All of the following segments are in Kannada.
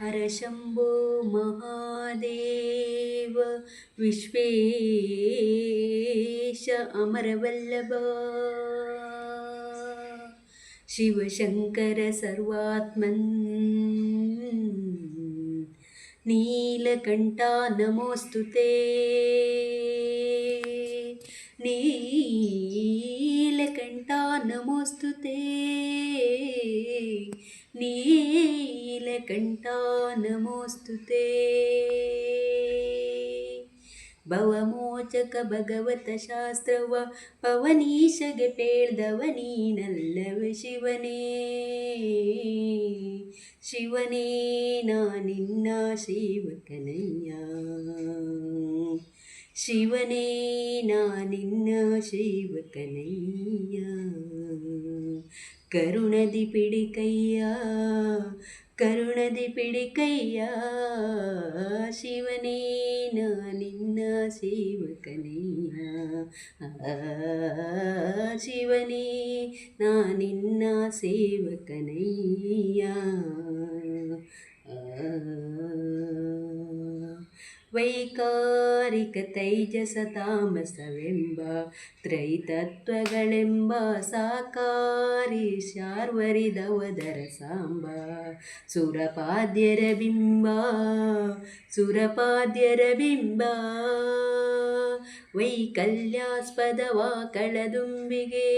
हरशम्भो महादेव विश्वेश अमरवल्लभ शिवशङ्कर सर्वात्मन् नीलकण्ठा नमोऽस्तु ते नीलकण्ठा नमोऽस्तु ते नीलकण्ठा नमोऽस्तु ते ಭವಮೋಚಕ ಭಗವತ ಶಾಸ್ತ್ರವ, ಪವನೀಶಗೆ ಪೇಳ್ದವನೀನಲ್ಲವೇ ಶಿವನೇ. ಶಿವನೇ, ನಾ ನಿನ್ನ ಶಿವಕನಯ್ಯ ಶಿವನೇ, ನಾ ನಿನ್ನ ಶಿವಕನಯ್ಯ ಕರುಣದಿ ಪಿಡಿಕಯ್ಯ ಕರುಣದಿ ಪಿಡಿಕಯ್ಯ ಶಿವನೇ ನಾ ನಿನ್ನ ಸೇವಕನಯ್ಯ ಶಿವನೇ ನಾ ನಿನ್ನ ಸೇವಕನಯ್ಯ ವೈಕಾರಿಕ ತೈಜಸ ತಾಮಸವೆಂಬ ತ್ರೈತತ್ವಗಳೆಂಬ ಸಾಕಾರಿ ಶಾರ್ವರಿದವದರ ಸಾಂಬ. ಸುರಪಾದ್ಯರ ಬಿಂಬ ಸುರಪಾದ್ಯರ ಬಿಂಬ ವೈಕಲ್ಯಾಸ್ಪದವ ಕಳದುಂಬಿಗೆ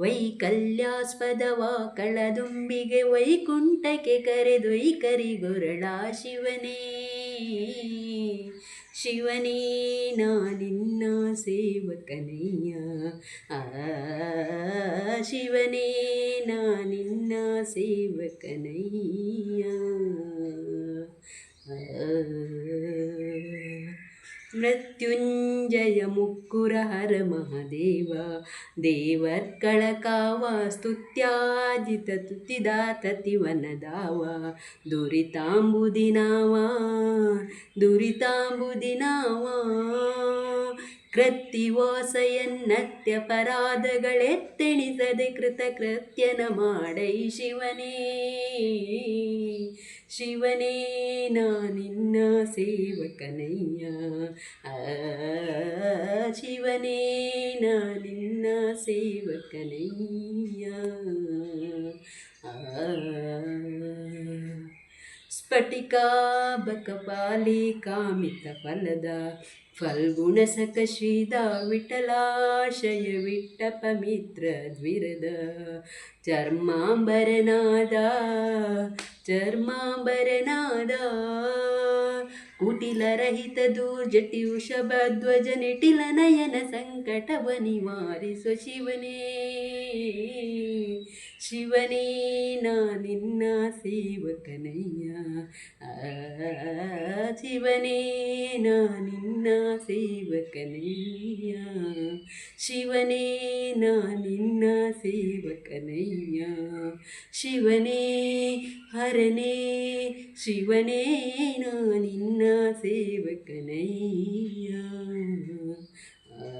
ವೈಕಲ್ಯಾಸ್ಪದವ ಕಳದುಂಬಿಗೆ ವೈಕುಂಠಕ್ಕೆ ಕರೆದೊಯ್ಕರಿಗೊರಳ ಶಿವನೇ. ಶಿವನೇ ನಾ ನಿನ್ನ ಸೇವಕನಯ್ಯ. ಆ ಶಿವನೇ ನಾ ನಿನ್ನ ಸೇವಕನಯ್ಯ. ಮೃತ್ಯುಂಜಯ ಮುಕ್ಕುರ ಹರ ಮಹಾದೇವ. ದೇವರ್ಕಳ ಕಾವ ಸ್ತುತ್ಯಾಜಿತ ತುತಿದಾತತಿ ವನದಾವ ದುರಿತಾಂಬುದಿನಾವ ದುರಿತಾಂಬುದಿನಾವ. ಕೃತ್ತಿವಾಸಯನ್ನತ್ಯಪರಾಧಗಳೆತ್ತೆಣಿಸದೆ ಕೃತಕೃತ್ಯನ ಮಾಡೈ ಶಿವನೇ. ಶಿವನೇ, ನಾ ನಿನ್ನ ಸೇವಕನಯ್ಯ. ಶಿವನೇ, ನಾ ನಿನ್ನ ಸೇವಕನಯ್ಯ. ಸ್ಫಟಿಕಾಬಕಪಾಲಿ ಕಾಮಿತ ಫಲದ ಫಲ್ಗುಣಸಕ ಶ್ರೀದ ವಿಠಲಾಶಯ ವಿಟ್ಟಪ ಮಿತ್ರ ದ್ವಿರದ ಚರ್ಮಾಂಬರನಾದ ಚರ್ಮಾಂಬರನಾದ ಕುಟಿಲರಹಿತ ದೂರ್ಜಟಿ ವೃಷಭ ಧ್ವಜ ನಿಟಿಲ ನಯನ ಸಂಕಟವ ನಿವಾರಿಸು ಶಿವನೇ. ಶಿವನೇ, ನಾ ನಿನ್ನ ಸೇವಕನಯ್ಯ. ಶಿವನೇ, ನಾ ನಿನ್ನ ಸೇವಕನಯ್ಯ. ಶಿವನೇ, ನಾ ನಿನ್ನ ಸೇವಕನಯ್ಯ. ಶಿವನೇ, ಹರನೇ, ಶಿವನೇ, ನಾ ನಿನ್ನ ಸೇವಕನಯ್ಯ ಆ